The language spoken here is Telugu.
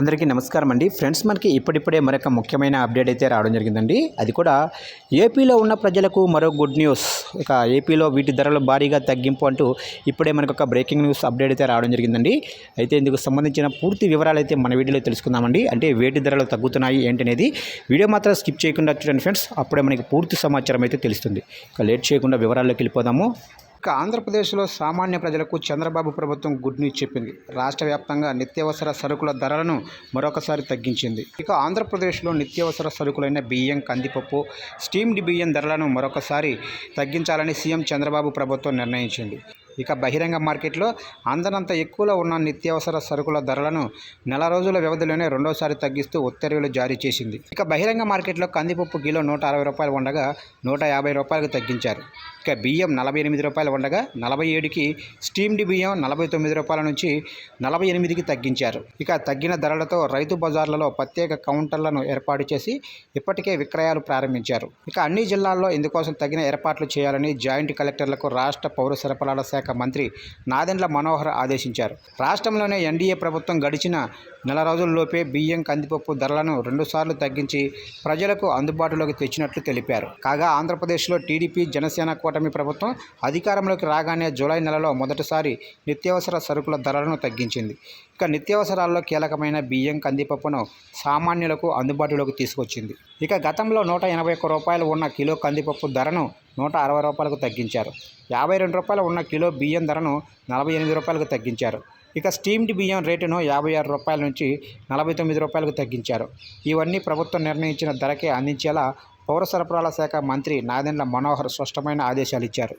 అందరికీ నమస్కారం అండి ఫ్రెండ్స్ మనకి ఇప్పుడిప్పుడే మరొక ముఖ్యమైన అప్డేట్ అయితే రావడం జరిగిందండి. అది కూడా ఏపీలో ఉన్న ప్రజలకు మరో గుడ్ న్యూస్. ఇక ఏపీలో వీటి ధరలు భారీగా తగ్గింపు అంటూ ఇప్పుడే మనకు ఒక బ్రేకింగ్ న్యూస్ అప్డేట్ అయితే రావడం జరిగిందండి. అయితే ఇందుకు సంబంధించిన పూర్తి వివరాలు అయితే మన వీడియోలో తెలుసుకుందామండి. అంటే వేటి ధరలు తగ్గుతున్నాయి ఏంటనేది వీడియో మాత్రం స్కిప్ చేయకుండా చూడండి ఫ్రెండ్స్. అప్పుడే మనకి పూర్తి సమాచారం అయితే తెలుస్తుంది. ఇక లేట్ చేయకుండా వివరాల్లోకి వెళ్ళిపోదాము. ఇక ఆంధ్రప్రదేశ్లో సామాన్య ప్రజలకు చంద్రబాబు ప్రభుత్వం గుడ్ న్యూస్ చెప్పింది. రాష్ట్ర వ్యాప్తంగా నిత్యావసర సరుకుల ధరలను మరొకసారి తగ్గించింది. ఇక ఆంధ్రప్రదేశ్లో నిత్యావసర సరుకులైన బియ్యం కందిపప్పు స్టీమ్డ్ బియ్యం ధరలను మరొకసారి తగ్గించాలని సీఎం చంద్రబాబు ప్రభుత్వం నిర్ణయించింది. ఇక బహిరంగ మార్కెట్లో అందనంత ఎక్కువలో ఉన్న నిత్యావసర సరుకుల ధరలను నెల రోజుల వ్యవధిలోనే రెండోసారి తగ్గిస్తూ ఉత్తర్వులు జారీ చేసింది. ఇక బహిరంగ మార్కెట్లో కందిపప్పు కిలో నూట అరవై రూపాయలు ఉండగా నూట యాభై రూపాయలకు తగ్గించారు. ఇక బియ్యం నలభై ఎనిమిది రూపాయలు ఉండగా నలభై ఏడుకి స్టీమ్డ్ బియ్యం నలభై తొమ్మిది రూపాయల నుంచి నలభై ఎనిమిదికి తగ్గించారు. ఇక తగ్గిన ధరలతో రైతు బజార్లలో ప్రత్యేక కౌంటర్లను ఏర్పాటు చేసి ఇప్పటికే విక్రయాలు ప్రారంభించారు. ఇక అన్ని జిల్లాల్లో ఇందుకోసం తగిన ఏర్పాట్లు చేయాలని జాయింట్ కలెక్టర్లకు రాష్ట్ర పౌర సరఫరాల శాఖ మంత్రి నాదెండ్ల మనోహర్ ఆదేశించారు. రాష్ట్రంలోనే ఎన్డీఏ ప్రభుత్వం గడిచిన నెల రోజుల్లోపే బియ్యం కందిపప్పు ధరలను రెండుసార్లు తగ్గించి ప్రజలకు అందుబాటులోకి తెచ్చినట్లు తెలిపారు. కాగా ఆంధ్రప్రదేశ్లో టీడీపీ జనసేన కూటమి ప్రభుత్వం అధికారంలోకి రాగానే జూలై నెలలో మొదటిసారి నిత్యావసర సరుకుల ధరలను తగ్గించింది. ఇక నిత్యావసరాల్లో కీలకమైన బియ్యం కందిపప్పును సామాన్యులకు అందుబాటులోకి తీసుకొచ్చింది. ఇక గతంలో నూట ఎనభై ఒక్క రూపాయలు ఉన్న కిలో కందిపప్పు ధరను నూట అరవై రూపాయలకు తగ్గించారు. యాభై రెండు రూపాయలు ఉన్న కిలో బియ్యం ధరను నలభై ఎనిమిది రూపాయలకు తగ్గించారు. ఇక స్టీమ్డ్ బియ్యం రేటును యాభై ఆరు రూపాయల నుంచి నలభై తొమ్మిది రూపాయలకు తగ్గించారు. ఇవన్నీ ప్రభుత్వం నిర్ణయించిన ధరకే అందించేలా పౌర సరఫరాల శాఖ మంత్రి నాదెండ్ల మనోహర్ స్పష్టమైన ఆదేశాలు ఇచ్చారు.